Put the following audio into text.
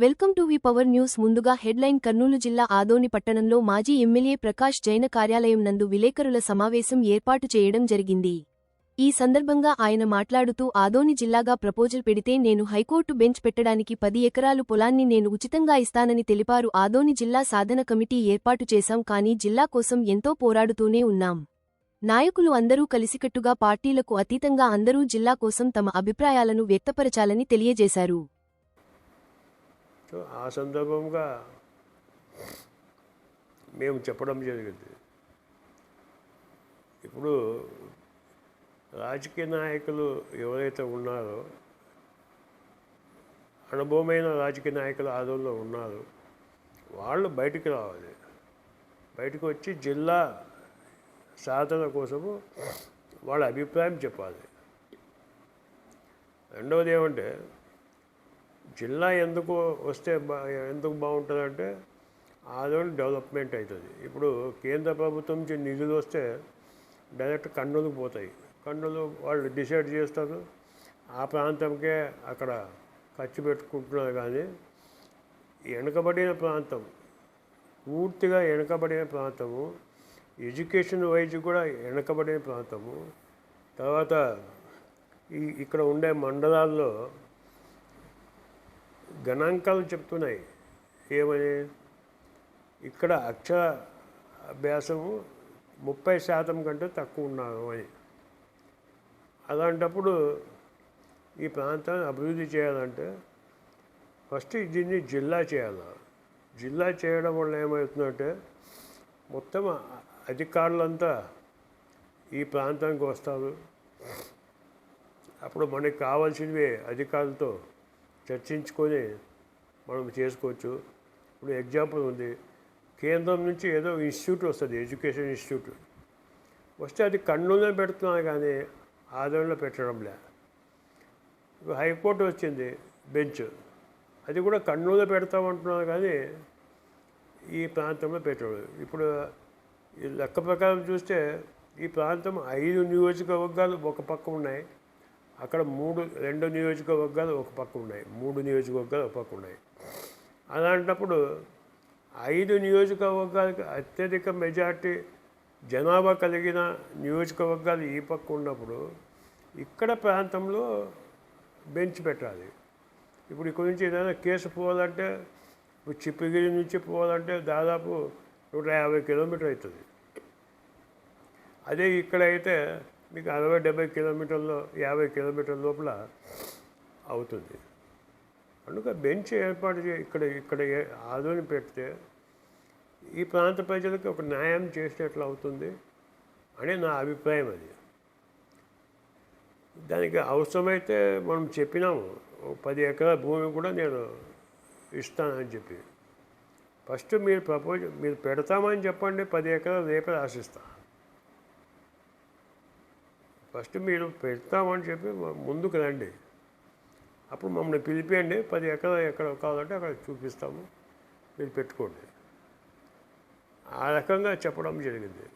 Welcome to V power news ముందుగా headline Kurnool జిల్లా ఆదోని పట్టణంలో మాజీ ఎమ్మెల్యే ప్రకాష్ జైన కార్యాలయం నందు విలేకరుల సమావేశం ఏర్పాటు చేయడం జరిగింది. ఈ సందర్భంగా ఆయన మాట్లాడుతూ ఆదోని జిల్లాగా ప్రపోజల్ పెడితే నేను హైకోర్టు బెంచ్ పెట్టడానికి పది ఎకరాలు పొలాన్ని నేను ఉచితంగా ఇస్తానని తెలిపారు. ఆదోని జిల్లా సాధన కమిటీ ఏర్పాటు చేశాం కానీ జిల్లా కోసం ఎంతో పోరాడుతూనే ఉన్నాం. నాయకులు అందరూ కలిసికట్టుగా పార్టీలకు అతీతంగా అందరూ జిల్లా కోసం తమ అభిప్రాయాలను వ్యక్తపరచాలని తెలియజేశారు. సో ఆ సందర్భంగా మేము చెప్పడం జరిగింది. ఇప్పుడు రాజకీయ నాయకులు ఎవరైతే ఉన్నారో అనుభవమైన రాజకీయ నాయకులు ఆదోళనలో ఉన్నారు వాళ్ళు బయటికి రావాలి. బయటకు వచ్చి జిల్లా సాధన కోసము వాళ్ళ అభిప్రాయం చెప్పాలి. రెండవది ఏమంటే జిల్లా ఎందుకు వస్తే బా ఎందుకు బాగుంటుందంటే ఆదోని డెవలప్మెంట్ అవుతుంది. ఇప్పుడు కేంద్ర ప్రభుత్వం నుంచి నిధులు వస్తే డైరెక్ట్ కన్నులకు పోతాయి. కన్నులు వాళ్ళు డిసైడ్ చేస్తారు. ఆ ప్రాంతంకే అక్కడ ఖర్చు పెట్టుకుంటున్నారు కానీ వెనుకబడిన ప్రాంతం పూర్తిగా వెనుకబడిన ప్రాంతము ఎడ్యుకేషన్ వైజ్ కూడా వెనుకబడిన ప్రాంతము తర్వాత ఈ ఇక్కడ ఉండే మండలాల్లో గణాంకాలు చెప్తున్నాయి. ఏమని? ఇక్కడ అక్షర అభ్యాసము ముప్పై శాతం కంటే తక్కువ ఉన్నాను అని. అలాంటప్పుడు ఈ ప్రాంతాన్ని అభివృద్ధి చేయాలంటే ఫస్ట్ దీన్ని జిల్లా చేయాలి? జిల్లా చేయడం వల్ల ఏమవుతుందంటే మొత్తం అధికారులంతా ఈ ప్రాంతానికి వస్తారు. అప్పుడు మనకి కావాల్సినవి అధికారులతో చర్చించుకొని మనం చేసుకోవచ్చు. ఇప్పుడు ఎగ్జాంపుల్ ఉంది. కేంద్రం నుంచి ఏదో ఇన్స్టిట్యూట్ వస్తుంది ఎడ్యుకేషన్ ఇన్స్టిట్యూట్. వస్తే అది కర్నూలులో పెడుతున్నాను కానీ ఆదరణలో పెట్టడం లే. హైకోర్టు వచ్చింది బెంచ్. అది కూడా కర్నూలులో పెడతామంటున్నాను కానీ ఈ ప్రాంతంలో పెట్టడం ఇప్పుడు ఈ లెక్క ప్రకారం చూస్తే ఈ ప్రాంతం ఐదు నియోజకవర్గాలు ఒక పక్క ఉన్నాయి. అక్కడ మూడు రెండు నియోజకవర్గాలు ఒక పక్క ఉన్నాయి. మూడు నియోజకవర్గాలు ఒక పక్క ఉన్నాయి. అలాంటప్పుడు ఐదు నియోజకవర్గాలకు అత్యధిక మెజార్టీ జనాభా కలిగిన నియోజకవర్గాలు ఈ పక్క ఉన్నప్పుడు ఇక్కడ ప్రాంతంలో బెంచ్ పెట్టాలి. ఇప్పుడు ఇక్కడ నుంచి ఏదైనా కేసు పోవాలంటే ఇప్పుడు చిప్పగిరి నుంచి పోవాలంటే దాదాపు నూట యాభై కిలోమీటర్ అవుతుంది. అదే ఇక్కడ అయితే మీకు అరవై డెబ్బై కిలోమీటర్ల యాభై కిలోమీటర్ల లోపల అవుతుంది. కనుక బెంచ్ ఏర్పాటు చే ఇక్కడ ఇక్కడ ఏ- ఆదోని పెడితే ఈ ప్రాంత ప్రజలకు ఒక న్యాయం చేసినట్లు అవుతుంది అని నా అభిప్రాయం అది. దానికి అవసరమైతే మనం చెప్పినాము. పది ఎకరాల భూమి కూడా నేను ఇస్తానని చెప్పి. ఫస్ట్ మీరు ప్రపోజ్ మీరు పెడతామని చెప్పండి పది ఎకరాలు రేపే ఆశిస్తాను ఫస్ట్ మీరు పెడతామని చెప్పి ముందుకు రండి. అప్పుడు మమ్మల్ని పిలిపియండి. పది ఎక్కడ ఎక్కడ కావాలంటే అక్కడ చూపిస్తాము. మీరు పెట్టుకోండి. ఆ రకంగా చెప్పడం జరిగింది.